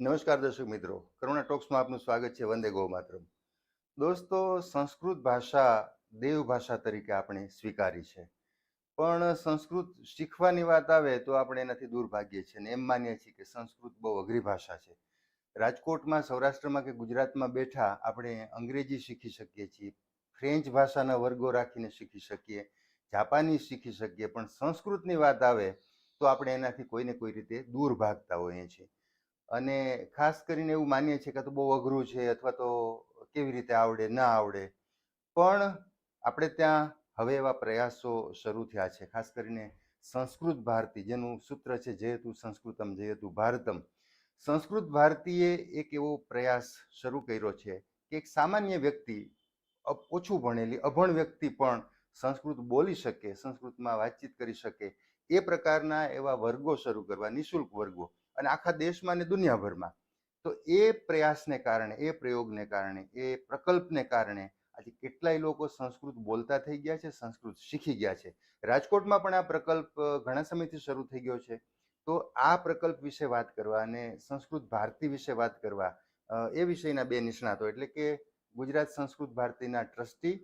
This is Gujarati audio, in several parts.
નમસ્કાર દર્શક મિત્રો. કરુણા ટોક્સમાં આપનું સ્વાગત છે. વંદે ગો માતરમ. દોસ્તો, સંસ્કૃત ભાષા દેવ ભાષા તરીકે આપણે સ્વીકારી છે. પણ સંસ્કૃત શીખવાની વાત આવે તો આપણે એનાથી દૂર ભાગીએ છીએ અને એમ માનીએ છીએ કે સંસ્કૃત બહુ અઘરી ભાષા છે. રાજકોટમાં, સૌરાષ્ટ્રમાં કે ગુજરાતમાં બેઠા આપણે અંગ્રેજી શીખી શકીએ છીએ, ફ્રેન્ચ ભાષાના વર્ગો રાખીને શીખી શકીએ, જાપાનીઝ શીખી શકીએ, પણ સંસ્કૃતની વાત આવે તો આપણે એનાથી કોઈને કોઈ રીતે દૂર ભાગતા હોઈએ છીએ. અને ખાસ કરીને એવું માનીએ છીએ કે તો બહુ અઘરું છે અથવા તો કેવી રીતે આવડે, ના આવડે. પણ આપણે ત્યાં હવે એવા પ્રયાસો શરૂ થયા છે. ખાસ કરીને સંસ્કૃત ભારતી જેનું સૂત્ર છે જયતુ સંસ્કૃતમ જયતુ ભારતમ. સંસ્કૃત ભારતીએ એક એવો પ્રયાસ શરૂ કર્યો છે કે એક સામાન્ય વ્યક્તિ ઓછું ભણેલી, અભણ વ્યક્તિ પણ સંસ્કૃત બોલી શકે, સંસ્કૃતમાં વાતચીત કરી શકે. એ પ્રકારના એવા વર્ગો શરૂ કરવા, નિઃશુલ્ક વર્ગો. અને આખા દેશમાં અને દુનિયાભરમાં. તો એ પ્રયાસને કારણે, એ પ્રયોગને કારણે, એ પ્રકલ્પને કારણે આજે કેટલાય લોકો સંસ્કૃત બોલતા થઈ ગયા છે, સંસ્કૃત શીખી ગયા છે. રાજકોટમાં પણ આ પ્રકલ્પ ઘણા સમયથી શરૂ થઈ ગયો છે. તો આ પ્રકલ્પ વિશે વાત કરવા અને સંસ્કૃત ભારતી વિશે વાત કરવા એ વિષયના બે નિષ્ણાતો એટલે કે ગુજરાત સંસ્કૃત ભારતીના ટ્રસ્ટી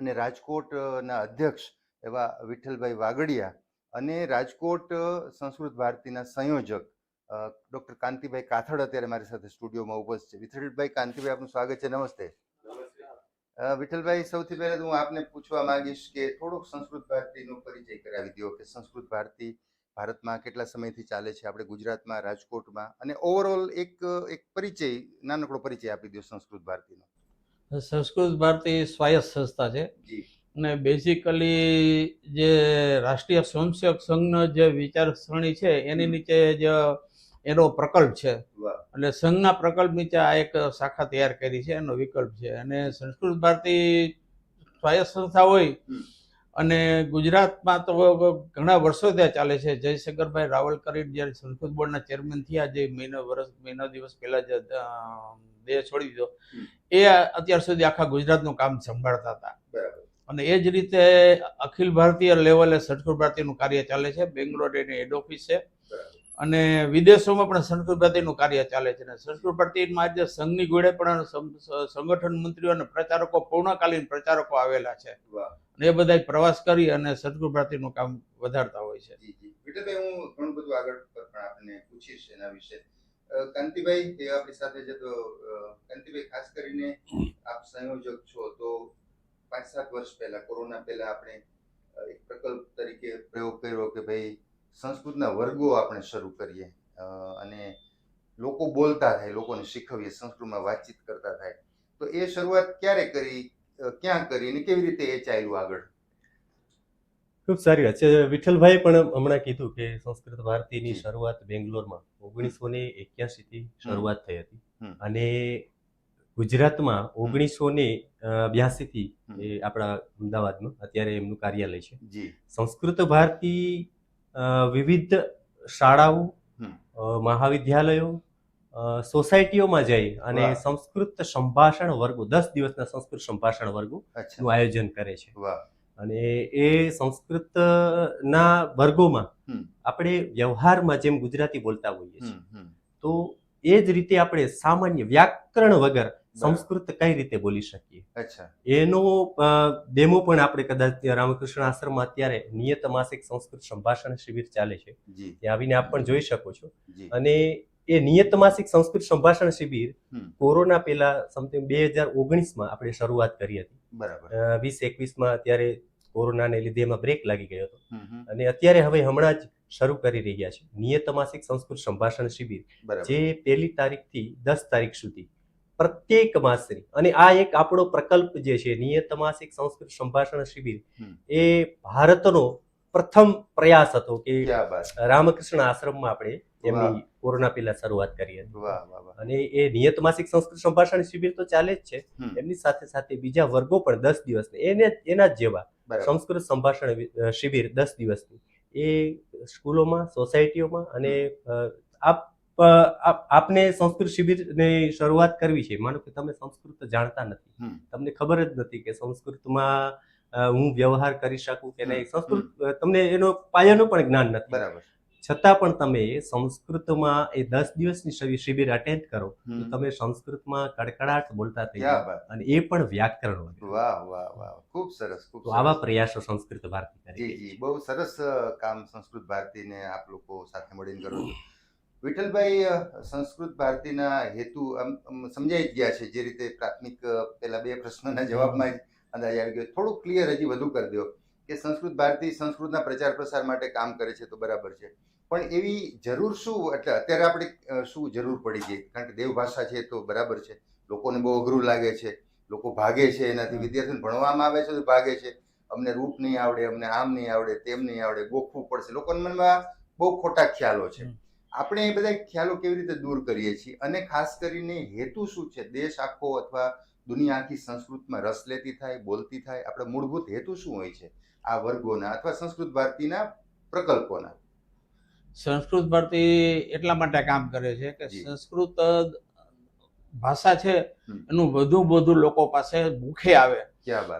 અને રાજકોટના અધ્યક્ષ એવા વિઠ્ઠલભાઈ વાગડિયા અને રાજકોટ સંસ્કૃત ભારતીના સંયોજક ડૉક્ટર કાંતિભાઈ કાથડ અત્યારે મારી સાથે સ્ટુડિયોમાં ઉપસ્થિત છે. વિઠ્ઠલભાઈ કાંતિભાઈ આપનું સ્વાગત છે. નમસ્તે. વિઠ્ઠલભાઈ સૌથી પહેલા તો હું આપને પૂછવા માંગીશ કે થોડોક સંસ્કૃત ભારતીનો પરિચય કરાવી દો કે સંસ્કૃત ભારતી ભારતમાં કેટલા સમયથી ચાલે છે? આપણે ગુજરાતમાં રાજકોટમાં અને ઓવરઓલ એક એક પરિચય નાનકડો પરિચય આપી દો સંસ્કૃત ભારતીનો. સંસ્કૃત ભારતી સ્વાયત્ત સંસ્થા છે. અને બેઝિકલી જે રાષ્ટ્રીય સ્વયંસેવક સંઘનો જે વિચારસરણી છે એની નીચે જ એનો પ્રકલ્પ છે. એટલે સંઘના પ્રકલ્પ નીચે આ એક શાખા તૈયાર કરી છે એનો વિકલ્પ છે. અને સંસ્કૃત ભારતી સ્વાયત્ત સંસ્થા હોય અને ગુજરાતમાં તો ઘણા વર્ષો ત્યાં ચાલે છે. જયશંકરભાઈ રાવલ કરી જ્યારે સંસ્કૃત બોર્ડના ચેરમેન થયા જે મહિનો વર્ષ મહિનો દિવસ પહેલા જ દેહ છોડી દીધો એ અત્યાર સુધી આખા ગુજરાતનું કામ સંભાળતા હતા. બરાબર. અને એ જ રીતે અખિલ ભારતીય લેવલે સંસ્કૃત ભારતીયનું કાર્ય ચાલે છે. બેંગ્લોર એની હેડ ઓફિસ છે. અને વિદેશોમાં પણ સંસ્કૃત ભારતીનું કાર્ય ચાલે છે. અને સંસ્કૃત ભારતીમાં આજે સંઘની ગોળે પણ સંગઠન મંત્રીઓ અને પ્રચારકો પૂર્ણકાલીન પ્રચારકો આવેલા છે. અને એ બધા પ્રવાસ કરી અને સંસ્કૃત ભારતીનું કામ વધારતા હોય છે. જી જી. વિઠ્ઠલભાઈ હું ઘણું બધું આગળ પણ આપને પૂછીશ એના વિશે. કાંતિભાઈ આપણી સાથે છે તો કાંતિભાઈ ખાસ કરીને આપ સંયોજક છો તો પાંચ સાત વર્ષ પહેલા કોરોના પહેલા આપણે એક પ્રકલ્પ તરીકે પ્રયોગ કર્યો કે ભાઈ સંસ્કૃતના વર્ગો આપણે શરૂ કરીએ. અને લોકો બોલતા થાય લોકોને શીખવીએ સંસ્કૃતમાં વાતચીત કરતા થાય. તો એ શરૂઆત ક્યારે કરી ક્યાં કરી અને કેવી રીતે એ ચાલ્યું આગળ? ખૂબ સારી વાત છે. વિઠ્ઠલભાઈ પણ હમણાં કીધું કે સંસ્કૃત ભારતીની શરૂઆત બેંગ્લોરમાં ઓગણીસો ને એક્યાસી થી શરૂઆત થઈ હતી. અને ગુજરાતમાં ઓગણીસો ને બ્યાસી થી એ આપણા અમદાવાદમાં અત્યારે એમનું કાર્યાલય છે. સંસ્કૃત ભારતી વિવિધ શાળાઓ મહાવિદ્યાલયો સોસાયટીઓમાં જઈ અને સંસ્કૃત સંભાષણ વર્ગો દસ દિવસના સંસ્કૃત સંભાષણ વર્ગો નું આયોજન કરે છે. અને એ સંસ્કૃતના વર્ગોમાં આપણે વ્યવહારમાં જેમ ગુજરાતી બોલતા હોઈએ છીએ તો એ જ રીતે આપણે સામાન્ય વ્યાકરણ વગર સંસ્કૃત કઈ રીતે બોલી શકીએ? અચ્છા. એનો ડેમો પણ આપણે કદાચ રામકૃષ્ણ આશ્રમમાં અત્યારે નિયત માસિક સંસ્કૃત સંભાષણ શિબિર ચાલે છે. ત્યાં આવીને આપ પણ જોઈ શકો છો. અને એ નિયત માસિક સંસ્કૃત સંભાષણ શિબિર કોરોના પહેલા સમથિંગ બે હજાર ઓગણીસમાં આપણે શરૂઆત કરી હતી. બરાબર. વીસ એકવીસમાં અત્યારે કોરોનાને લીધે એમાં બ્રેક લાગી ગયો હતો. અને અત્યારે હવે હમણાં જ શરૂ કરી રહ્યા છે. નિયત માસિક સંસ્કૃત સંભાષણ શિબિર. જે પહેલી તારીખથી દસ તારીખ સુધી પ્રત્યેક માસની. અને આ એક આપણો પ્રકલ્પ જે છે નિયત માસિક સંસ્કૃત સંભાષણ શિબિર એ ભારતનો પ્રથમ પ્રયાસ હતો કે રામકૃષ્ણ આશ્રમમાં આપણે એમની કોરોના પહેલા શરૂઆત કરી હતી. અને એ નિયત માસિક સંસ્કૃત સંભાષણ શિબિર તો ચાલે જ છે. એમની સાથે સાથે બીજા વર્ગો પણ દસ દિવસ એને એના જ જેવા સંસ્કૃત સંભાષણ શિબિર દસ દિવસની. એ સ્કૂલોમાં સોસાયટીઓમાં અને આપ- આપને સંસ્કૃત શિબિરની શરૂઆત કરવી છે. માનો કે તમે સંસ્કૃત જાણતા નથી. તમને ખબર જ નથી કે સંસ્કૃતમાં હું વ્યવહાર કરી શકું કે નહીં. સંસ્કૃત તમને એનો પાયાનું પણ જ્ઞાન નથી. બરાબર. છતાં પણ તમે સંસ્કૃતમાં એ દસ દિવસની શિબિર- શિબિર અટેન્ડ કરો તો તમે સંસ્કૃતમાં કડકડાટ બોલતા થઈ જાઓ. અને એ પણ વ્યાકરણ વાહ વાહ વાહ. ખૂબ સરસ ખૂબ તો આવા પ્રયાસો સંસ્કૃત ભારતી કરે જી. જી બહુ સરસ કામ સંસ્કૃત ભારતીને આપ લોકો સાથે મળીને કરો વિઠ્ઠલભાઈ સંસ્કૃત ભારતીના હેતુ આમ સમજાઈ જ ગયા છે જે રીતે પ્રાથમિક પેલા બે પ્રશ્નોના જવાબમાં જ અંદાજ આવી ગયો. થોડું ક્લિયર હજી વધુ કરી દો કે સંસ્કૃત ભારતી સંસ્કૃતના પ્રચાર પ્રસાર માટે કામ કરે છે તો બરાબર છે. પણ એવી જરૂર શું? એટલે અત્યારે આપણે શું જરૂર પડી ગઈ? કારણ કે દેવભાષા છે તો બરાબર છે. લોકોને બહુ અઘરું લાગે છે. લોકો ભાગે છે એનાથી. વિદ્યાર્થીઓને ભણવામાં આવે છે તો ભાગે છે. અમને રૂપ નહીં આવડે અમને આમ નહીં આવડે તેમ નહીં આવડે ગોખવું પડશે. લોકોના મનમાં બહુ ખોટા ખ્યાલો છે. આપણે એ બધા ખ્યાલો કેવી રીતે દૂર કરીએ છીએ અને ખાસ કરીને હેતુ શું છે? દેશ આખો અથવા દુનિયા આખી સંસ્કૃતમાં રસ લેતી થાય બોલતી થાય આપણો મૂળભૂત હેતુ શું હોય છે? આ વર્ગોના અથવા સંસ્કૃત ભારતીના પ્રકલ્પોના. સંસ્કૃત ભારતી એટલા માટે કામ કરે છે કે સંસ્કૃત ભાષા છે એનું વધુ વધુ લોકો પાસે ભૂખે આવે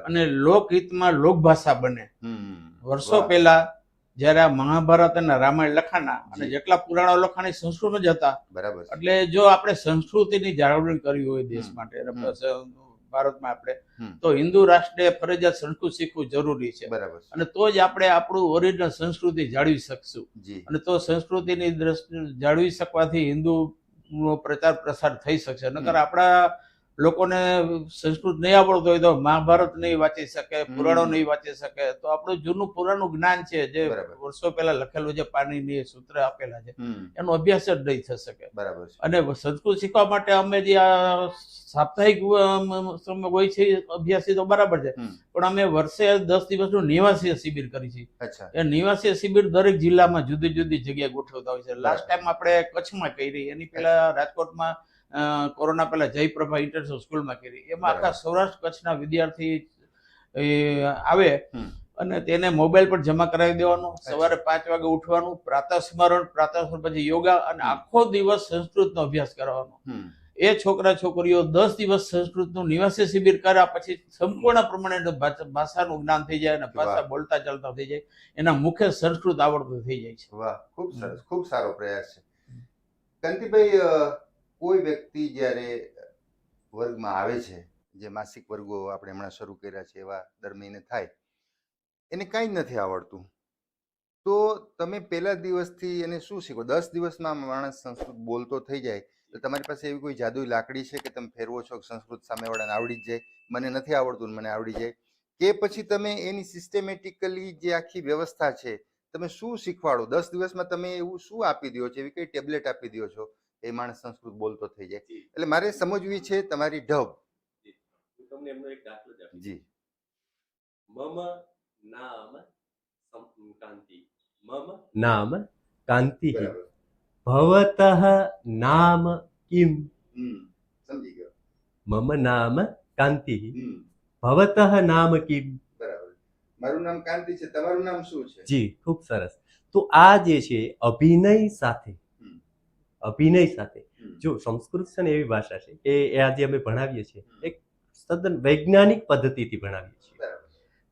અને લોકહિતમાં લોકભાષા બને. વર્ષો પહેલા જ્યારે આ મહાભારત અને રામાયણ લખાણા અને જેટલા પુરાણો લખાણા એ સંસ્કૃત જ હતા બરાબર. એટલે જો આપણે સંસ્કૃતિની જાળવણી કરવી હોય દેશ માટે ભારતમાં આપણે તો હિન્દુ રાષ્ટ્રે ફરજિયાત સંસ્કૃત શીખવું જરૂરી છે. બરાબર અને તો જ આપણે આપણું ઓરિજિનલ સંસ્કૃતિ જાળવી શકશું. અને તો સંસ્કૃતિની દ્રષ્ટિ જાળવી શકવાથી હિન્દુ નો પ્રચાર પ્રસાર થઈ શકશે. નકર આપણા લોકોને સંસ્કૃત નહીં આવડતું હોય તો મહાભારત નહીં વાંચી શકે પુરાણો નહીં વાંચી શકે. તો આપણું જૂનું પુરાણું જ્ઞાન છે જે વર્ષો પહેલા લખેલું જે પાણીની સૂત્ર આપેલા છે એનો અભ્યાસ જ નહીં થઈ શકે. બરાબર છે. અને સંસ્કૃત શીખવા માટે અમે જે આ સાપ્તાહિક હોય છે અભ્યાસી તો બરાબર છે. પણ અમે વર્ષે દસ દિવસનું નિવાસી શિબિર કરી છે. અચ્છા. એ નિવાસી શિબિર દરેક જિલ્લામાં જુદી જુદી જગ્યાએ ગોઠવતા હોય છે. લાસ્ટ ટાઈમ આપણે કચ્છમાં કરી. એની પહેલા રાજકોટમાં કોરોના પહેલા જયપ્રભા ઇન્ટરનેશનલ સ્કૂલમાં કરી. એમાં આખા સૌરાષ્ટ્ર કચ્છના વિદ્યાર્થી આવે અને તેને મોબાઈલ પર જમા કરાવી દેવાનું સવારે પાંચ વાગે ઉઠવાનું પ્રાતઃ સ્મરણ પ્રાતઃ સ્મરણ પછી યોગા અને આખો દિવસ સંસ્કૃતનો અભ્યાસ કરવાનો. એ છોકરા છોકરીઓ દસ દિવસ સંસ્કૃતનું નિવાસી શિબિર કર્યા પછી સંપૂર્ણ પ્રમાણે ભાષા- ભાષાનું જ્ઞાન થઈ જાય અને ભાષા બોલતા ચાલતા થઈ જાય. એના મુખ્ય સંસ્કૃત આવડતું થઈ જાય છે. વાહ ખૂબ સરસ ખૂબ સારો પ્રયાસ છે. કંતિભાઈ કોઈ વ્યક્તિ જ્યારે વર્ગમાં આવે છે, જે માસિક વર્ગો આપણે હમણાં શરૂ કર્યા છે એવા દર મહિને થાય, એને કાંઈ જ નથી આવડતું. તો તમે પહેલા દિવસથી એને શું શીખો? દસ દિવસમાં માણસ સંસ્કૃત બોલતો થઈ જાય, તો તમારી પાસે એવી કોઈ જાદુઈ લાકડી છે કે તમે ફેરવો છો સંસ્કૃત સામેવાળાને આવડી જ જાય? મને નથી આવડતું મને આવડી જાય. કે પછી તમે એની સિસ્ટેમેટિકલી જે આખી વ્યવસ્થા છે, તમે શું શીખવાડો? દસ દિવસમાં તમે એવું શું આપી દો છો? એવી કઈ ટેબ્લેટ આપી દો છો? એ માણસ સંસ્કૃત બોલતો થઈ જાય. એટલે મારે સમજવી છે તમારી ઢબ. તમને એમનો એક દાખલો જ જી. મમ નામ કાંતિ. મમ નામ કાંતિ. ભવતઃ નામ કિમ? હમ. સમજી ગયો. મમ નામ કાંતિ. ભવતઃ નામ કિમ? બરાબર. મારું નામ કાંતિ છે. તમારું નામ શું છે? જી ખૂબ સરસ. તો આ જે છે અભિનય સાથે. અભિનય સાથે. જો સંસ્કૃત છે ને એવી ભાષા છે કે એ આજે અમે ભણાવીએ છીએ. એક તદ્દન વૈજ્ઞાનિક પદ્ધતિથી ભણાવીએ છીએ.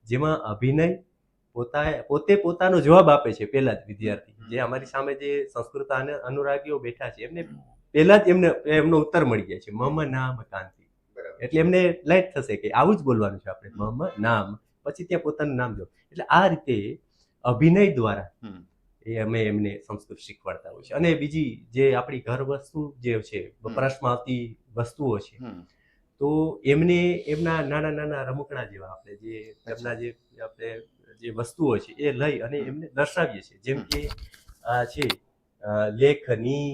જેમાં અભિનય પોતા પોતે પોતાનો જવાબ આપે છે પહેલા જ વિદ્યાર્થી. જે અમારી સામે જે સંસ્કૃત અનુ- અનુરાગીઓ બેઠા છે એમને પહેલા જ એમને એમનો ઉત્તર મળી ગયા છે. મમ નામ કાંતિ. એટલે એમને લાઈટ થશે કે આવું જ બોલવાનું છે આપણે. મમ નામ. પછી ત્યાં પોતાનું નામ જો એટલે આ રીતે અભિનય દ્વારા. એ અમે એમને સંસ્કૃત શીખવાડતા હોય છે. અને બીજી જે આપણી ઘર વસ્તુ જે છે વપરાશમાં આવતી વસ્તુઓ છે તો એમને એમના નાના નાના રમકડા જેવા આપણે જે એમના જે આપણે જે વસ્તુઓ છે એ લઈ અને એમને દર્શાવીએ છીએ. જેમ કે આ છે લેખની.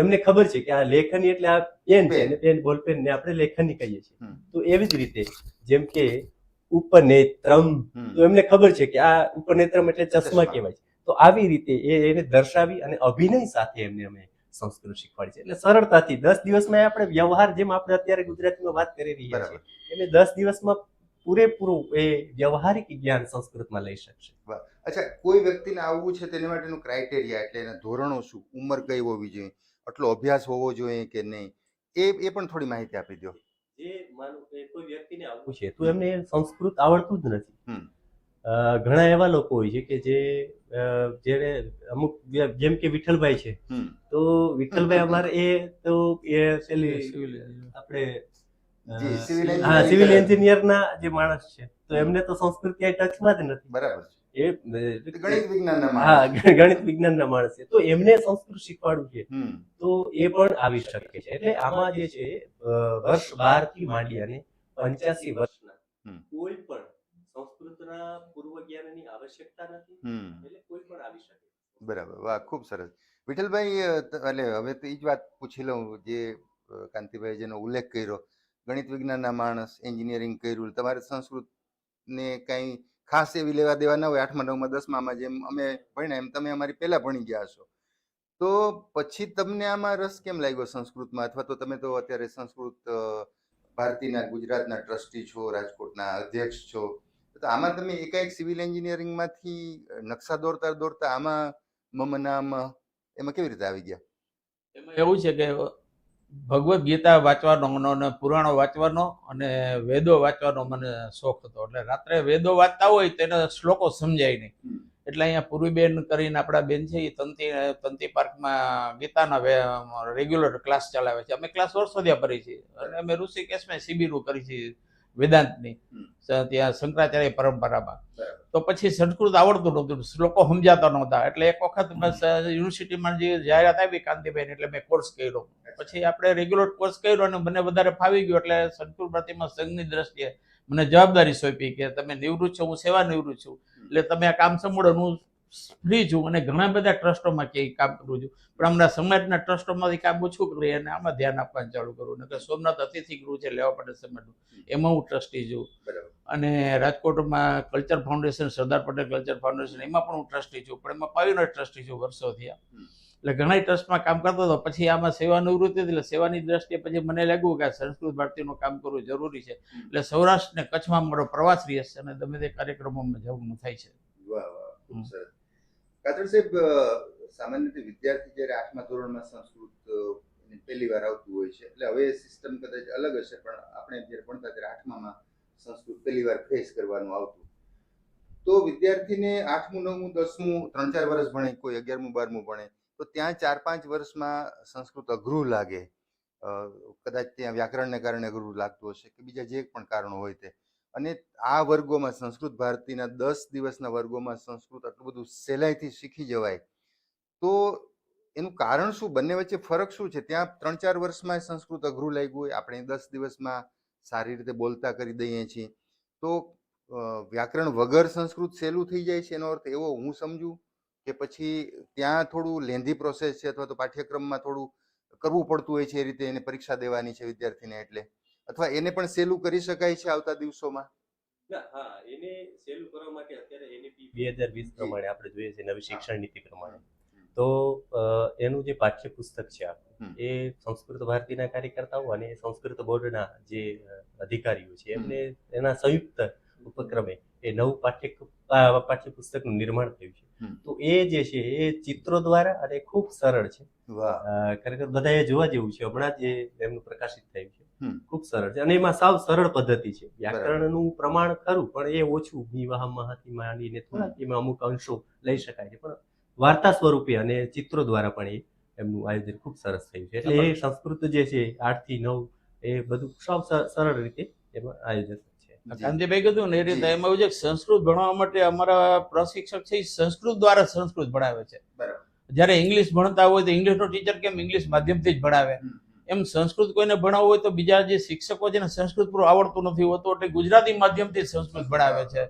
એમને ખબર છે કે આ લેખની એટલે આ પેન છે અને પેન બોલ પેન ને આપણે લેખની કહીએ છીએ. તો એવી જ રીતે જેમ કે ઉપનેત્રમ તો એમને ખબર છે કે આ ઉપનેત્રમ એટલે ચશ્મા ચશ્મા. કહેવાય છે. તો આવી રીતે એ એને દર્શાવી અને અભિનય સાથે એમને અમે સંસ્કૃત શીખવાડી છે. એટલે સરળતાથી દસ દિવસમાં આપણે વ્યવહાર જેમ આપણે અત્યારે ગુજરાતીમાં વાત કરી રહ્યા છીએ એટલે દસ દિવસમાં પૂરેપૂરું એ વ્યવહારિક જ્ઞાન સંસ્કૃતમાં લઈ શકશે. અચ્છા કોઈ વ્યક્તિને આવવું છે તેના માટેનું ક્રાઇટેરિયા એટલે એના ધોરણો શું? ઉંમર કઈ હોવી જોઈએ? આટલો અભ્યાસ હોવો જોઈએ કે નહીં? એ એ પણ થોડી માહિતી આપી દો જે માનો કે કોઈ વ્યક્તિને આવવું છે તો એમને સંસ્કૃત આવડતું જ નથી. ઘણા એવા લોકો હોય છે કે જે જ્યારે જેને અમુક જેમ કે વિઠ્ઠલભાઈ છે. તો વિઠ્ઠલભાઈ અમારે એ તો એ પેલી આપણે હા સિવિલ એન્જિનિયર ના જે માણસ છે. તો એમને તો સંસ્કૃત ક્યાંય ટચમાં જ નથી. બરાબર એ ગણિત વિજ્ઞાનના હા. ગણિત વિજ્ઞાનના માણસ છે. તો એમને સંસ્કૃત શીખવાડવું છે. તો એ પણ આવી શકે છે. એટલે આમાં જે છે વર્ષ બારથી માંડી અને પંચ્યાસી વર્ષના કોઈ પણ સંસ્કૃતના પૂર્વ જ્ઞાનની આવશ્યકતા નથી એટલે કોઈ પણ આવી શકે. બરાબર. વાહ ખૂબ સરસ. વિઠ્ઠલભાઈ એટલે હવે તો એ જ વાત પૂછી લઉં જે કાંતિભાઈ જેનો ઉલ્લેખ કર્યો ગણિત વિજ્ઞાનના માણસ એન્જિનિયરિંગ કર્યું તમારે સંસ્કૃત ને કાંઈ ખાસ એવી લેવા દેવા ના હોય આઠમા નવમાં દસમામાં જેમ અમે ભણ્યા એમ તમે અમારી પહેલા ભણી ગયા છો તો પછી તમને આમાં રસ કેમ લાગ્યો સંસ્કૃતમાં? અથવા તો તમે તો અત્યારે સંસ્કૃત ભારતીના ગુજરાતના ટ્રસ્ટી છો રાજકોટના અધ્યક્ષ છો તો આમાં તમે એકાએક સિવિલ એન્જિનિયરિંગમાંથી નકશા દોરતા દોરતા આમાં મમ નામ એમાં કેવી રીતે આવી ગયા? એમાં એવું છે કે ભગવદ્ ગીતા વાંચવાનો અને પુરાણો વાંચવાનો અને વેદો વાંચવાનો મને શોખ હતો એટલે રાત્રે વેદો વાંચતા હોય તેને શ્લોકો સમજાય નહીં. એટલે અહીંયા પૂર્વીબેન કરીને આપણા બેન છે એ તંતી તંતી પાર્કમાં ગીતાના રેગ્યુલર ક્લાસ ચલાવે છે. અમે ક્લાસ વર્ષોથી ભરી છીએ. અને અમે ઋષિકેશમાં શિબિરો કરી છે વેદાંતની. ત્યાં શંકરાચાર્ય પરંપરામાં. તો પછી સંસ્કૃત આવડતું નહોતું શ્લોકો સમજાતા નહોતા. એટલે એક વખત યુનિવર્સિટીમાં જે જાહેરાત આવી કાંતિભાઈ એટલે મેં કોર્સ કર્યો. પછી આપણે રેગ્યુલર કોર્સ કર્યો અને મને વધારે ફાવી ગયો એટલે સંસ્કૃત ભારતીમાં સંઘની દ્રષ્ટિએ મને જવાબદારી સોંપી કે તમે નિવૃત્ત છો હું સેવા નિવૃત્ત છું એટલે તમે આ કામ સંભાળો હું ફ્રી છું અને ઘણા બધા ટ્રસ્ટોમાં કે કામ કરું છું. પણ હમણાં સમાજના ટ્રસ્ટોમાંથી કામ ઓછું કરી અને આમાં ધ્યાન આપવાનું ચાલુ કરું. નકર સોમનાથ અતિથિ ગૃહ છે લેવા માટે સમાજનું. એમાં હું ટ્રસ્ટી છું. અને રાજકોટમાં culture foundation Sardar Patel culture foundation એમાં પણ હું ટ્રસ્ટી છું. પણ એમાં પાવીનો ટ્રસ્ટી છું વર્ષો થયા એટલે ઘણા ટ્રસ્ટમાં કામ કરતો હતો. પછી આમાં સેવા નિવૃત્તિ એટલે સેવાની દ્રષ્ટિએ પછી મને લાગ્યું કે સંસ્કૃત ભારતીનું કામ કરવું જરૂરી છે. એટલે સૌરાષ્ટ્ર ને કચ્છમાં મારો પ્રવાસ રહેશે અને ગમે તે કાર્યક્રમોમાં જવું થાય છે. વાહ વાહ. સરસ. કાતર સાહેબ સામાન્ય રીતે વિદ્યાર્થી જ્યારે આઠમા ધોરણમાં સંસ્કૃત પહેલી વાર આવતું હોય છે, એટલે હવે સિસ્ટમ કદાચ અલગ હશે, પણ આપણે જ્યારે ભણતા ત્યારે આઠમામાં સંસ્કૃત પહેલી વાર ફેસ કરવાનું આવતું. તો વિદ્યાર્થીને આઠમું, નવમું, દસમું ત્રણ ચાર વર્ષ ભણે, કોઈ અગિયારમું, બારમું ભણે, તો ત્યાં ચાર પાંચ વર્ષમાં સંસ્કૃત અઘરું લાગે. કદાચ ત્યાં વ્યાકરણને કારણે અઘરું લાગતું હશે કે બીજા જે પણ કારણો હોય તે. અને આ વર્ગોમાં સંસ્કૃત ભારતીના દસ દિવસના વર્ગોમાં સંસ્કૃત આટલું બધું સહેલાઈથી શીખી જવાય. તો એનું કારણ શું? બંને વચ્ચે ફરક શું છે? ત્યાં ત્રણ ચાર વર્ષમાં સંસ્કૃત અઘરું લાગ્યું હોય, આપણે દસ દિવસમાં સારી રીતે બોલતા કરી દઈએ છીએ. તો વ્યાકરણ વગર સંસ્કૃત સહેલું થઈ જાય છે એનો અર્થ એવો હું સમજુ કે પછી ત્યાં થોડું લેન્ધી પ્રોસેસ છે અથવા તો પાઠ્યક્રમમાં થોડું કરવું પડતું હોય છે એ રીતે એને પરીક્ષા દેવાની છે વિદ્યાર્થીને એટલે. અથવા એને પણ સેલું કરી શકાય છે આવતા દિવસોમાં? હા એને સહેલું કરવા માટે અત્યારે એનઈપી બે હજાર વીસ પ્રમાણે આપણે જોઈએ છે નવી શિક્ષણ નીતિ પ્રમાણે. તો એનું જે પાઠ્યપુસ્તક છે એ સંસ્કૃત ભારતીના કાર્યકર્તાઓ અને સંસ્કૃત બોર્ડના જે અધિકારીઓ છે એમને એના સંયુક્ત ઉપક્રમે એ નવું પાઠ્ય પાઠ્યપુસ્તકનું નિર્માણ થયું છે. તો એ જે છે એ ચિત્રો દ્વારા અને ખૂબ સરળ છે. ખરેખર બધાએ જોવા જેવું છે. હમણાં જ એમનું પ્રકાશિત થયું છે. ખૂબ સરળ છે. અને એમાં સાવ સરળ પદ્ધતિ છે. વ્યાકરણનું પ્રમાણ ખરું પણ એ ઓછું. વિવાહ મહાથી માંડીને થોડાક એમાં અમુક અંશો લઈ શકાય છે. પણ વાર્તા સ્વરૂપે અને ચિત્રો દ્વારા પણ એ એમનું આયોજન ખૂબ સરસ થયું છે. એટલે એ સંસ્કૃત જે છે આઠથી નવ એ બધું સાવ સ- સરળ રીતે એમાં આયોજન. કાંતિભાઈ કીધું ને એ રીતે એમાં એવું છે સંસ્કૃત ભણવા માટે અમારા પ્રશિક્ષક છે એ સંસ્કૃત દ્વારા સંસ્કૃત ભણાવે છે. જ્યારે ઇંગ્લિશ ભણતા હોય તો ઇંગ્લિશનો ટીચર કેમ ઇંગ્લિશ માધ્યમથી જ ભણાવે. એમ સંસ્કૃત કોઈને ભણાવવું હોય તો બીજા જે શિક્ષકો છે ને સંસ્કૃત પૂરું આવડતું નથી, હોતું એટલે ગુજરાતી માધ્યમથી સંસ્કૃત ભણાવે છે.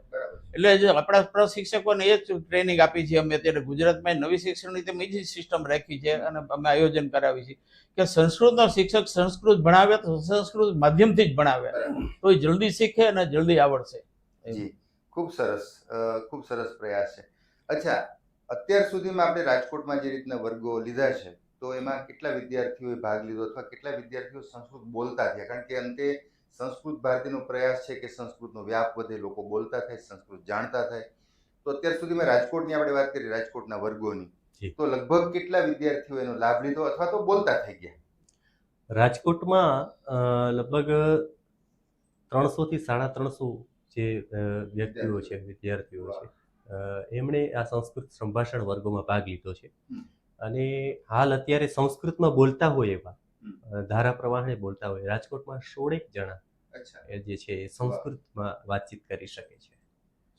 એટલે જે આપણા પ્રશિક્ષકોને એ જ ટ્રેનિંગ આપી છે, અમે અત્યારે ગુજરાતમાં નવી શિક્ષણ નીતિ બીજી સિસ્ટમ રાખી છે અને અમે આયોજન કરાવી છે. કે સંસ્કૃતનો શિક્ષક સંસ્કૃત ભણાવે તો સંસ્કૃત માધ્યમથી જ ભણાવે. તો એ જલ્દી શીખે અને જલ્દી આવડશે. ખૂબ સરસ ખૂબ સરસ પ્રયાસ છે. અચ્છા, અત્યાર સુધીમાં આપણે રાજકોટમાં જે રીતના વર્ગો લીધા છે તો એમાં કેટલા વિદ્યાર્થીઓએ ભાગ લીધો અથવા કેટલા વિદ્યાર્થીઓ સંસ્કૃત બોલતા થયા? કારણ કે અંતે સંસ્કૃત ભારતીનો પ્રયાસ છે કે સંસ્કૃતનો વ્યાપ વધે લોકો બોલતા થાય સંસ્કૃત જાણતા થાય. તો અત્યાર સુધી મેં રાજકોટની આપણે વાત કરી રાજકોટના વર્ગોની. તો લગભગ કેટલા વિદ્યાર્થીઓ એનો લાભ લીધો અથવા તો બોલતા થઈ ગયા? રાજકોટમાં લગભગ ત્રણસોથી સાડા ત્રણસો જે વ્યક્તિઓ છે વિદ્યાર્થીઓ છે એમણે આ સંસ્કૃત સંભાષણ વર્ગોમાં ભાગ લીધો છે. અને હાલ અત્યારે સંસ્કૃતમાં બોલતા હોય એવા. ધારા પ્રવાહને બોલતા હોય. રાજકોટમાં સોળેક જણા જે છે એ સંસ્કૃતમાં વાતચીત કરી શકે છે.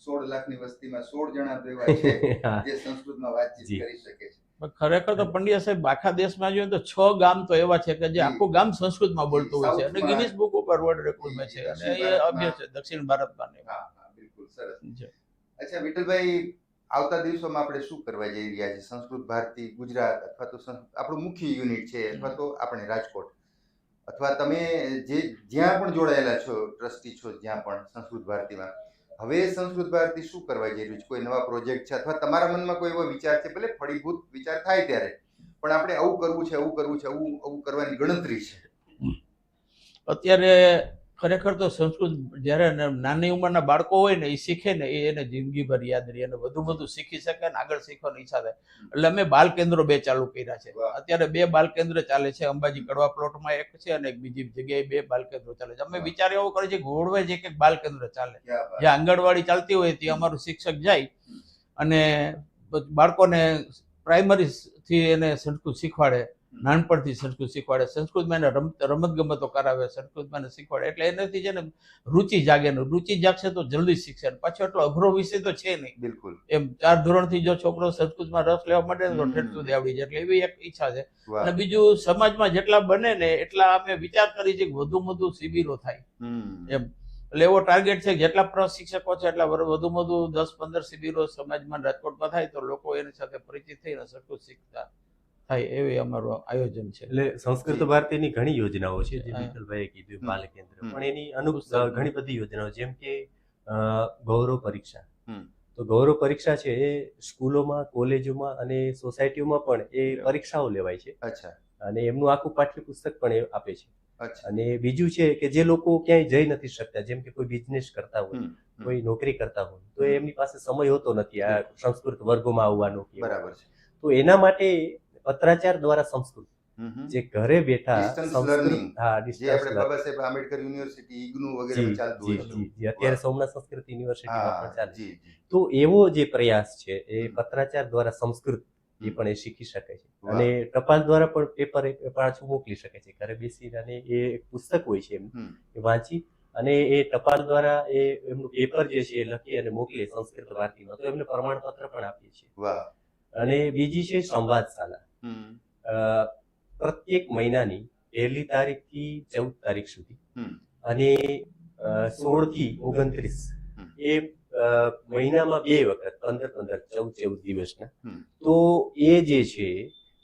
સોળ લાખની વસ્તીમાં સોળ જણા એવા છે જે સંસ્કૃતમાં વાતચીત કરી શકે છે. ખરેખર તો પંડ્યા સાહેબ આખા દેશમાં જોઈએ તો છ ગામ તો એવા છે કે જે. આખું ગામ સંસ્કૃતમાં બોલતું હોય છે. અને ગિનિસ બુક ઉપર વર્લ્ડ રેકોર્ડમાં છે. અને એ ભારતમાં- અભ્ય છે દક્ષિણ ભારતમાં ને. હા હા બિલકુલ સરસ. છે. અચ્છા વિઠ્ઠલભાઈ આવતા દિવસોમાં આપણે શું કરવા જઈ રહ્યા છે સંસ્કૃત ભારતી ગુજરાત અથવા તો આપણું મુખ્ય યુનિટ છે અથવા તો આપણે રાજકોટ. અથવા તમે જે જ્યાં પણ જોડાયેલા છો ટ્રસ્ટી છો જ્યાં પણ સંસ્કૃત ભારતીમાં હવે સંસ્કૃત ભારતી શું કરવા જઈ રહ્યું છે? કોઈ નવા પ્રોજેક્ટ છે અથવા તમારા મનમાં કોઈ એવો વિચાર છે? ભલે ફળીભૂત વિચાર થાય ત્યારે પણ આપણે આવું કરવું છે આવું કરવું છે આવું આવું કરવાની ગણતરી છે. અત્યારે ખરેખર તો સંસ્કૃત જ્યારે નાની ઉંમરના બાળકો હોય ને એ શીખે ને એ એને જિંદગીભર યાદ રહી અને વધુ વધુ શીખી શકે ને આગળ શીખવાની ઈચ્છા થાય. એટલે અમે બાલ કેન્દ્રો બે ચાલુ કર્યા છે. અત્યારે બે બાલ કેન્દ્ર ચાલે છે. અંબાજી કડવા પ્લોટમાં એક છે અને એક બીજી જગ્યાએ બે બાલ કેન્દ્રો ચાલે છે. અમે. વિચાર એવો કરીએ છીએ ઘોડવે જ એક એક બાલ કેન્દ્ર ચાલે. જ્યાં આંગણવાડી ચાલતી હોય ત્યાં અમારું શિક્ષક જાય અને બાળકોને પ્રાઇમરી થી એને સંસ્કૃત શીખવાડે. નાનપણથી સંસ્કૃત શીખવાડે. સંસ્કૃતમાં એને રમત રમતગમતો કરાવે સંસ્કૃતમાં એને શીખવાડે. એટલે એનાથી છે ને રુચિ જાગે ને રુચિ જાગશે તો જલ્દી શીખશે. અને પાછો એટલો અઘરો વિષય તો છે નહીં. બિલકુલ. એમ ચાર ધોરણથી જો છોકરો સંસ્કૃતમાં રસ લેવા માટે તો ઠેઠ સુધી આવડી જાય. એટલે એવી એક ઈચ્છા છે. અને બીજું સમાજમાં જેટલા બને ને એટલા અમે વિચાર કરી છે કે વધુ વધુ શિબિરો થાય. એમ. એટલે એવો ટાર્ગેટ છે જેટલા પ્રશિક્ષકો છે એટલા વધુ વધુ દસ પંદર શિબિરો સમાજમાં રાજકોટમાં થાય તો લોકો એની સાથે પરિચિત થઈને સંસ્કૃત શીખતા. થાય એવી અમારું આયોજન છે. એટલે સંસ્કૃત ભારતીની ઘણી યોજનાઓ છે જે વિઠ્ઠલભાઈએ કીધું બાલ કેન્દ્ર પણ એની અનુ ઘણી બધી યોજનાઓ જેમ કે ગૌરવ પરીક્ષા. તો ગૌરવ પરીક્ષા છે એ સ્કૂલોમાં કોલેજોમાં અને સોસાયટીઓમાં પણ એ પરીક્ષાઓ લેવાય છે. અચ્છા. અને એમનું આખું પાઠ્યપુસ્તક પણ એ આપે છે. અને બીજું છે કે જે લોકો ક્યાંય જઈ નથી શકતા જેમ કે કોઈ બિઝનેસ કરતા હોય. કોઈ નોકરી કરતા હોય તો એમની પાસે સમય હોતો નથી આ સંસ્કૃત વર્ગોમાં આવવાનો બરાબર છે. તો એના માટે પત્રાચાર દ્વારા સંસ્કૃત. જે ઘરે બેઠા આંબેડકર યુનિવર્સિટી ઇગ્નુ વગેરે ચાલતું અત્યારે સોમનાથ સંસ્કૃત યુનિવર્સિટીમાં પણ ચાલે તો એવો જે પ્રયાસ છે એ પત્રાચાર દ્વારા સંસ્કૃત એ પણ એ શીખી શકે છે. અને ટપાલ દ્વારા પણ પેપર એ પાછું મોકલી શકે છે. ઘરે બેસી અને એ પુસ્તક હોય છે એમ એ વાંચી અને એ ટપાલ દ્વારા એ એમનું પેપર જે છે એ લખી અને મોકલી સંસ્કૃત વાર્તીમાં તો એમને પ્રમાણપત્ર પણ આપીએ છીએ. અને બીજી છે સંવાદશાલા. પ્રત્યેક મહિનાની પહેલી તારીખથી ચૌદ તારીખ સુધી. અને સોળથી ઓગણત્રીસ. એ મહિનામાં બે વખત પંદર પંદર ચૌદ ચૌદ દિવસના. તો એ જે છે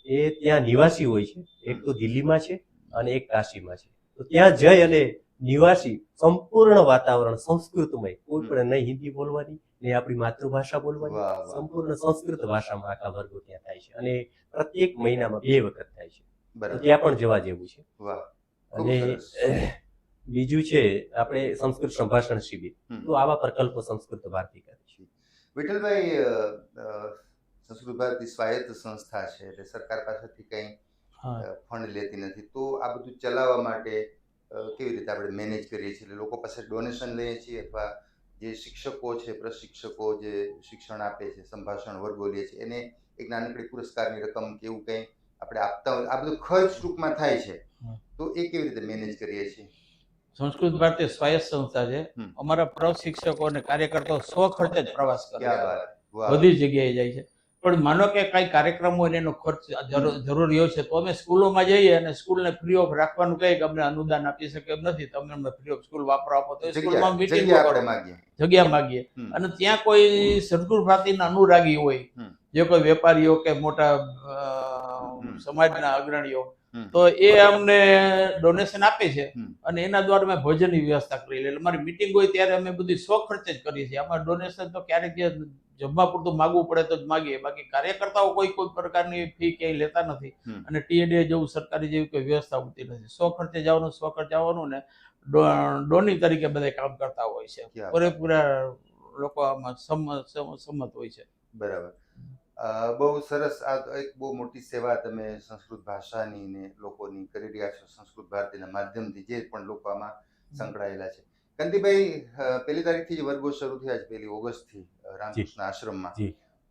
એ ત્યાં નિવાસી હોય છે. એક તો દિલ્હીમાં છે અને એક કાશીમાં છે. તો ત્યાં જઈ અને નિવાસી સંપૂર્ણ વાતાવરણ સંસ્કૃતમય કોઈ પણ નહીં હિન્દી બોલવાની નહીં આપણી માતૃભાષા બોલવાની. સંપૂર્ણ સંસ્કૃત ભાષામાં આખા વર્ગો ત્યાં થાય છે. અને પ્રત્યેક મહિનામાં બે વખત થાય છે. ત્યાં પણ જવા જેવું છે. અને બીજું છે આપણે સંસ્કૃત સંભાષણ શિબિર. તો આવા પ્રકલ્પો સંસ્કૃત ભારતી કરે છે. વિઠ્ઠલભાઈ સંસ્કૃત ભારતી સ્વાયત્ત સંસ્થા છે એટલે સરકાર પાસેથી કંઈ ફંડ લેતી નથી. તો આ બધું ચલાવવા માટે કેવી રીતે આપણે મેનેજ કરીએ છીએ? લોકો પાસે ડોનેશન લઈએ છીએ અથવા જે શિક્ષકો છે પ્રશિક્ષકો જે શિક્ષણ આપે છે સંભાષણ વર્ગો લે છે એને એક નાનકડી પુરસ્કારની રકમ કે એવું કંઈ આપણે આપતા હોય આ બધું ખર્ચ ટૂંકમાં થાય છે. તો એ કેવી રીતે મેનેજ કરીએ છીએ? સંસ્કૃત ભારતીય સ્વાયત્ત સંસ્થા છે. અમારા પ્રશિક્ષકો અને કાર્યકર્તાઓ સ્વ ખર્ચે જ પ્રવાસ કરે બધી જગ્યાએ જાય છે. પણ માનો કે કઈ કાર્યક્રમ હોય એનો ખર્ચ જરૂરિયો છે તો અમે સ્કૂલોમાં જઈએ અને સ્કૂલને ફ્રી ઓફ રાખવાનું કહીએ કે અમને અનુદાન આપી શકે એમ નથી. તમે અમને ફ્રી ઓફ સ્કૂલ વાપરો આપો તો સ્કૂલમાં મિટિંગ જગ્યા માગીએ. અને ત્યાં કોઈ સંસ્કૃત ભાતીના અનુરાગી હોય જે કોઈ વેપારીઓ કે મોટા સમાજના અગ્રણીઓ તો એ અમને ડોનેશન આપે છે અને એના દ્વારા અમે ભોજનની વ્યવસ્થા કરી લે એટલે અમારી મિટિંગ હોય ત્યારે અમે બધી સ્વ ખર્ચે જ કરીએ છીએ. આમાં ડોનેશન તો ક્યારેક જે જમવા પૂરતું માગવું પડે તો જ માગીએ. બાકી કાર્યકર્તાઓ કોઈ કોઈ પ્રકારની ફી ક્યાંય લેતા નથી અને ટીએડીએ જેવું સરકારી જેવી કોઈ વ્યવસ્થા હોતી નથી. સ્વ ખર્ચે જવાનું સ્વ ખર્ચે આવવાનું ને ડોની તરીકે બધા કામ કરતા હોય છે. પૂરેપૂરા લોકો આમાં સમ- સમ- સંમત હોય છે. બરાબર. બહુ સરસ આ એક બહુ મોટી સેવા તમે સંસ્કૃત ભાષાની ને લોકોની કરી રહ્યા છો. સંસ્કૃત ભારતીના માધ્યમથી જે પણ લોકો આમાં સંકળાયેલા છે. કાંતિભાઈ પહેલી તારીખથી જ વર્ગો શરૂ થયા છે પહેલી ઓગસ્ટથી થી રામકૃષ્ણ આશ્રમમાં.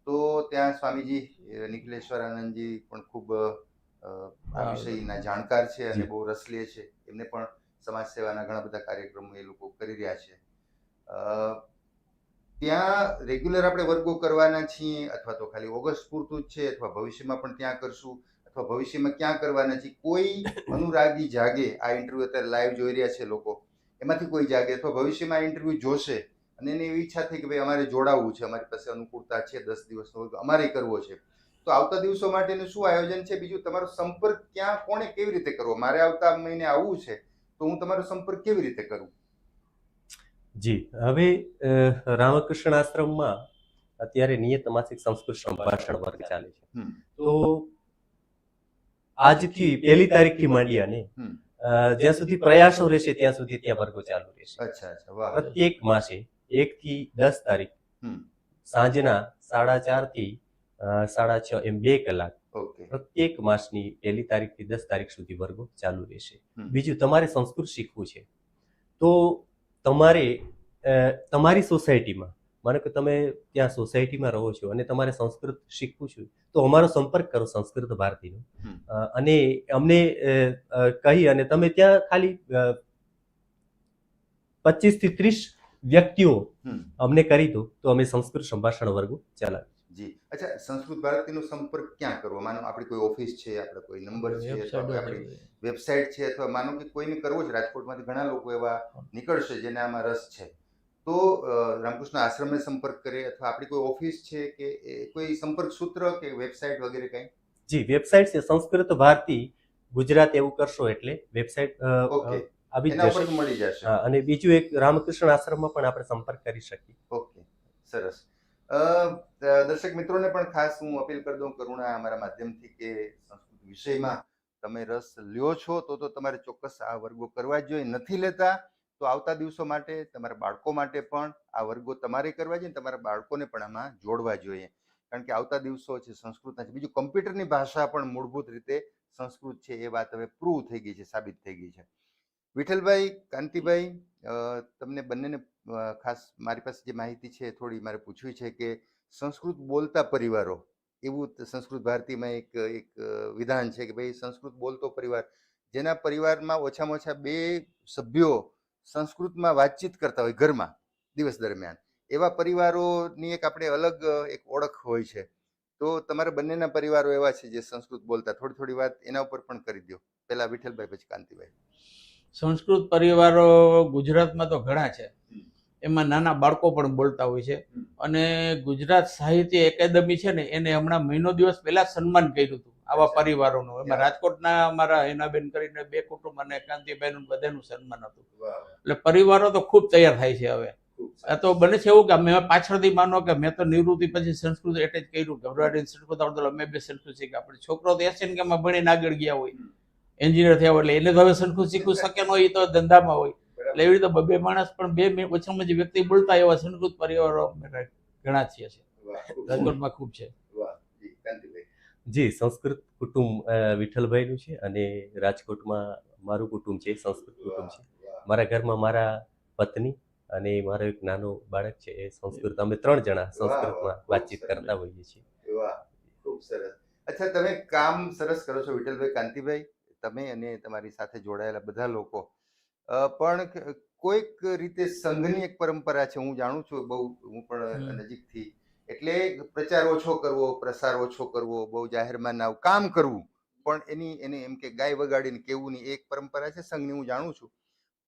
તો ત્યાં સ્વામીજી નિખિલેશ્વર આનંદજી પણ ખૂબ આ વિષયના જાણકાર છે અને બહુ રસ લે છે. એમને પણ સમાજ સેવાના ઘણા બધા કાર્યક્રમો એ લોકો કરી રહ્યા છે. અ, ત્યાં રેગ્યુલર આપણે વર્ગો કરવાના છીએ અથવા તો ખાલી ઓગસ્ટ પૂરતું જ છે અથવા ભવિષ્યમાં પણ ત્યાં કરશું અથવા ભવિષ્યમાં ક્યાં કરવાના છીએ કોઈ અનુરાગી જાગે આ ઇન્ટરવ્યુ અત્યારે લાઈવ જોઈ રહ્યા છે લોકો. એમાંથી કોઈ જાગે. અથવા ભવિષ્યમાં ઇન્ટરવ્યુ જોશે અને એને એવી ઈચ્છા થઈ કે ભાઈ અમારે જોડાવવું છે અમારી પાસે અનુકૂળતા છે દસ દિવસનો અમારે કરવો છે. તો આવતા દિવસો માટેનું શું આયોજન છે? બીજું તમારો સંપર્ક ક્યાં કોણે કેવી રીતે કરવો? મારે આવતા મહિને આવવું છે તો હું તમારો સંપર્ક કેવી રીતે કરું? જી હવે રામકૃષ્ણ આશ્રમમાં અત્યારે નિયત માસિક સંસ્કૃત સંભાષણ વર્ગ ચાલે છે. તો આજથી પહેલી તારીખથી માંડી અને જ્યાં સુધી પ્રયાસો રહેશે ત્યાં સુધી ત્યાં વર્ગો ચાલુ રહેશે. અચ્છા અચ્છા વાહ. પ્રત્યેક માસે એક થી દસ તારીખ સાંજના સાડા ચારથી સાડા છ એમ બે કલાક પ્રત્યેક માસની પહેલી તારીખથી દસ તારીખ સુધી વર્ગો ચાલુ રહેશે. બીજું તમારે સંસ્કૃત શીખવું છે. તો તમારે તમારી સોસાયટીમાં માનો કે તમે ત્યાં સોસાયટીમાં રહો છો અને તમારે સંસ્કૃત શીખવું છે તો અમારો સંપર્ક કરો સંસ્કૃત ભારતીનો. અને અમને કહી અને તમે ત્યાં ખાલી પચીસથી ત્રીસ વ્યક્તિઓ અમને કરી દો તો અમે સંસ્કૃત સંભાષણ વર્ગો ચલાવી જી. અચ્છા સંસ્કૃત ભારતીનો સંપર્ક ક્યાં કરવો? માનો આપણી કોઈ ઓફિસ છે આપણે કોઈ નંબર છે આપણી વેબસાઇટ છે અથવા માનો કે કોઈને કરવો છે રાજકોટમાંથી ઘણા લોકો એવા નીકળશે જેને આમાં રસ છે. તો રામકૃષ્ણ આશ્રમને સંપર્ક કરે અથવા આપણી કોઈ ઓફિસ છે કે કોઈ સંપર્ક સૂત્ર કે વેબસાઇટ વગેરે કંઈ? જી વેબસાઇટ છે સંસ્કૃત ભારતી ગુજરાત એવું કરશો એટલે વેબસાઇટ ઓકે. આવી જશે. મળી જશે. અને બીજું એક રામકૃષ્ણ આશ્રમમાં પણ આપણે સંપર્ક કરી શકીએ. ઓકે સરસ. અ, દર્શક મિત્રોને પણ ખાસ હું અપીલ કરી દઉં કરુણા અમારા માધ્યમથી કે સંસ્કૃત વિષયમાં તમે રસ લ્યો છો તો તો તમારે ચોક્કસ આ વર્ગો કરવા જ જોઈએ. નથી લેતા તો આવતા દિવસો માટે, તમારા બાળકો માટે પણ આ વર્ગો તમારે કરવા જોઈએ તમારા બાળકોને પણ આમાં જોડવા જોઈએ. કારણ કે આવતા દિવસો છે, સંસ્કૃતના છે. બીજું કમ્પ્યુટરની ભાષા પણ મૂળભૂત રીતે સંસ્કૃત છે, એ વાત હવે પ્રૂવ થઈ ગઈ છે, સાબિત થઈ ગઈ છે. વિઠ્ઠલભાઈ, કાંતિભાઈ તમને બંનેને ખાસ મારી પાસે જે માહિતી છે થોડી મારે પૂછવી છે કે સંસ્કૃત બોલતા પરિવારો, એવું સંસ્કૃત ભારતીમાં એક એક વિધાન છે કે ભાઈ સંસ્કૃત બોલતો પરિવાર, જેના પરિવારમાં ઓછામાં ઓછા બે સભ્યો સંસ્કૃતમાં વાતચીત કરતા હોય ઘરમાં દિવસ દરમિયાન. એવા પરિવારોની એક આપણે અલગ એક ઓળખ હોય છે. તો તમારા બંનેના પરિવારો એવા છે જે સંસ્કૃત બોલતા થોડી થોડી વાત એના ઉપર પણ કરી દો પહેલા વિઠ્ઠલભાઈ પછી કાંતિભાઈ. સંસ્કૃત પરિવારો ગુજરાતમાં તો ઘણા છે. એમાં નાના બાળકો પણ બોલતા હોય છે. અને ગુજરાત સાહિત્ય એકેડમી છે ને એને હમણાં મહિનો દિવસ પહેલા સન્માન કર્યું હતું આવા પરિવારોનું. એમાં રાજકોટના અમારા હેનાબેન કરીને બે કુટુંબ અને કાંતિભાઈનું બધાનું સન્માન હતું. એટલે પરિવારો તો ખૂબ તૈયાર થાય છે હવે. તો બને છે એવું કે મેં પાછળથી માનો કે મેં તો નિવૃત્તિ પછી સંસ્કૃત એટલે જ કર્યું કે ગભરાડીને સંસ્કૃત આવડતું અમે બે સંસ્કૃત શીખ્યા. આપણે છોકરો તો એશિયન ગેમમાં ભણીને આગળ ગયા હોય. એન્જિનિયર થયા હોય એટલે એને તો હવે સંસ્કૃત શીખવું શક્ય ન હોય તો ધંધામાં હોય. એટલે એવી રીતે બે માણસ પણ બે ઓછામાં જે વ્યક્તિ બોલતા એવા સંસ્કૃત પરિવારો ઘણા છીએ. રાજકોટમાં ખૂબ. છે. જી, સંસ્કૃત કુટુંબ વિઠ્ઠલભાઈનું છે અને રાજકોટમાં મારું કુટુંબ છે સંસ્કૃત કુટુંબ છે. મારા ઘરમાં મારા પત્ની અને મારો એક નાનો બાળક છે એ સંસ્કૃત અમે ત્રણ જણા સંસ્કૃતમાં વાતચીત કરતા હોઈએ છીએ. વાહ, ખૂબ સરસ. અચ્છા તમે કામ સરસ કરો છો વિઠ્ઠલભાઈ કાંતિભાઈ? તમે અને તમારી સાથે જોડાયેલા બધા લોકો. પણ કોઈક રીતે સંઘની એક પરંપરા છે હું જાણું છું બહુ હું પણ નજીકથી. એટલે પ્રચાર ઓછો કરવો પ્રસાર ઓછો કરવો બહુ જાહેરમાં ના કામ કરવું પણ એની એને એમ કે ગાય વગાડીને કેવું ની એક પરંપરા છે સંઘની હું જાણું છું.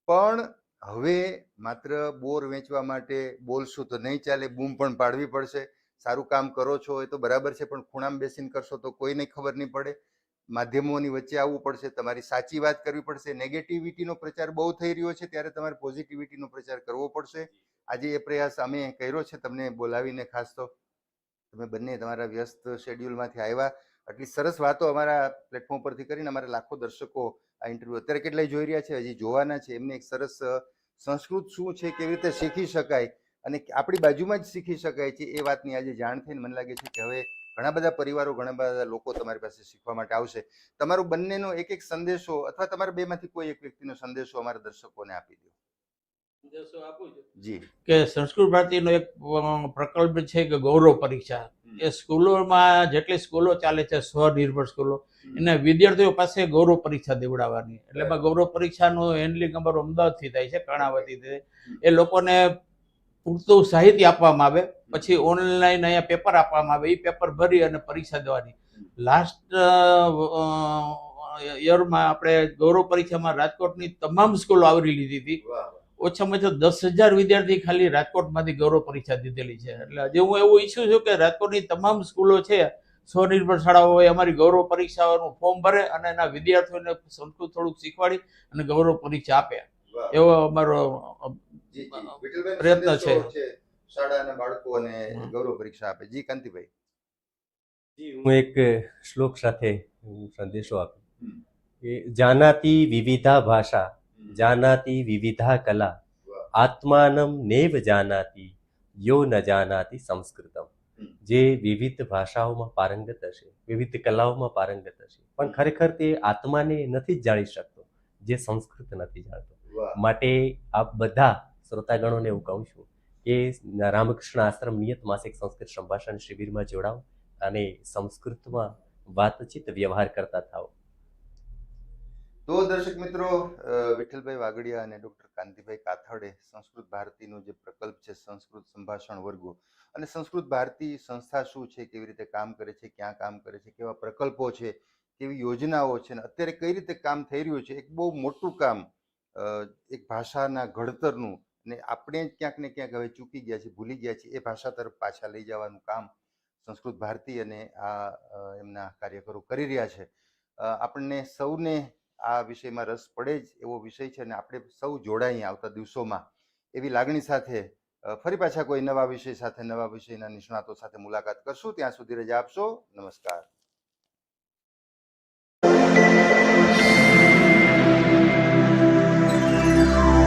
પણ હવે માત્ર બોર વેચવા માટે બોલશું તો નહીં ચાલે બૂમ પણ પાડવી પડશે. સારું કામ કરો છો એ તો બરાબર છે પણ ખૂણામાં બેસીને કરશો તો કોઈને ખબર નહીં પડે. માધ્યમોની વચ્ચે આવવું પડશે તમારી સાચી વાત કરવી પડશે. નેગેટિવિટીનો પ્રચાર બહુ થઈ રહ્યો છે ત્યારે તમારે પોઝિટિવિટીનો પ્રચાર કરવો પડશે. આજે એ પ્રયાસ અમે કર્યો છે તમને બોલાવીને ખાસ તો. તમે બંને તમારા વ્યસ્ત શેડ્યુલમાંથી આવ્યા. આટલી સરસ વાતો અમારા પ્લેટફોર્મ પરથી કરીને અમારા લાખો દર્શકો આ ઇન્ટરવ્યુ અત્યારે કેટલાય જોઈ રહ્યા છે હજી જોવાના છે. એમને એક સરસ સંસ્કૃત શું છે કેવી રીતે શીખી શકાય અને આપણી બાજુમાં જ શીખી શકાય છે એ વાતની આજે જાણ થઈને મને લાગે છે કે હવે ઘણા બધા પરિવારો ઘણા બધા લોકો તમારી પાસે શીખવા માટે આવશે. તમારો બંનેનો એક એક સંદેશો અથવા તમારા બેમાંથી કોઈ એક વ્યક્તિનો સંદેશો અમારા દર્શકોને આપી દો. જી. કે સંસ્કૃત ભારતીનો એક પ્રકલ્પ છે કે ગૌરવ પરીક્ષા. એ સ્કૂલોમાં જેટલી સ્કૂલો ચાલે છે સ્વનિર્ભર સ્કૂલો એના વિદ્યાર્થીઓ પાસે ગૌરવ પરીક્ષા દેવડાવવાની. એટલે એમાં ગૌરવ પરીક્ષાનું હેન્ડલિંગ અમારું અમદાવાદથી થાય છે કર્ણાવતીથી એ લોકોને પૂરતું સાહિત્ય આપવામાં આવે પછી ઓનલાઈન અહીંયા પેપર આપવામાં આવે એ પેપર ભરી અને પરીક્ષા દેવાની. લાસ્ટ યરમાં આપણે ગૌરવ પરીક્ષામાં રાજકોટની તમામ સ્કૂલો આવરી લીધી હતી. ઓછામાં ઓછા દસ હજાર વિદ્યાર્થી ખાલી રાજકોટમાંથી ગૌરવ પરીક્ષા દીધેલી છે. એટલે આજે હું એવું ઈચ્છું છું કે રાજકોટની તમામ સ્કૂલો છે સ્વનિર્ભર શાળાઓ હોય અમારી ગૌરવ પરીક્ષાઓનું ફોર્મ ભરે અને એના વિદ્યાર્થીઓને સંસ્કૃત થોડુંક શીખવાડી અને ગૌરવ પરીક્ષા આપે. એવો અમારો જી, જી. પ્રયત્ન છે. શાળાના બાળકોને. ગૌરવ પરીક્ષા આપે. જી કાંતિભાઈ. હું એક શ્લોક સાથે હું સંદેશો આપું. જાનાતી વિવિધા ભાષા જાનાતી વિવિધા કલા આત્માનમ નેવ જાનાતી યો ન જાનાતી સંસ્કૃતમ જે વિવિધ ભાષાઓમાં પારંગત હશે વિવિધ કલાઓમાં પારંગત હશે પણ ખરેખર તે આત્માને નથી જાણી શકતો જે સંસ્કૃત નથી જાણતો. માટે આપ બધા શ્રોતાગણોને હું કહું છું કે રામકૃષ્ણ આશ્રમ નિયત માસિક સંસ્કૃત સંભાષણ શિબિરમાં જોડાઓ અને સંસ્કૃતમાં વાતચીત વ્યવહાર કરતા થાઓ. તો દર્શક મિત્રો વિઠ્ઠલભાઈ વાગડિયા અને ડોક્ટર કાંતિભાઈ કાથડે સંસ્કૃત ભારતીનો જે પ્રકલ્પ છે, સંસ્કૃત સંભાષણ વર્ગો અને સંસ્કૃત ભારતી સંસ્થા શું છે, કેવી રીતે કામ કરે છે, ક્યાં કામ કરે છે, કેવા પ્રકલ્પો છે, કેવી યોજનાઓ છે અને અત્યારે કઈ રીતે કામ થઈ રહ્યું છે, એક બહુ મોટું કામ એક ભાષાના ઘડતરનું ને આપણે ક્યાંક ને ક્યાંક હવે ચૂકી ગયા છીએ, ભૂલી ગયા છીએ, એ ભાષા તરફ પાછા લઈ જવાનું કામ સંસ્કૃત ભારતી અને આ એમના કાર્યકરો કરી રહ્યા છે. આપણને સૌને આ વિષયમાં રસ પડે જ એવો વિષય છે અને આપણે સૌ જોડાઈએ આવતા દિવસોમાં. એવી લાગણી સાથે ફરી પાછા કોઈ નવા વિષય સાથે, નવા વિષયના નિષ્ણાતો સાથે મુલાકાત કરશું. ત્યાં સુધી રજા આપશો. નમસ્કાર.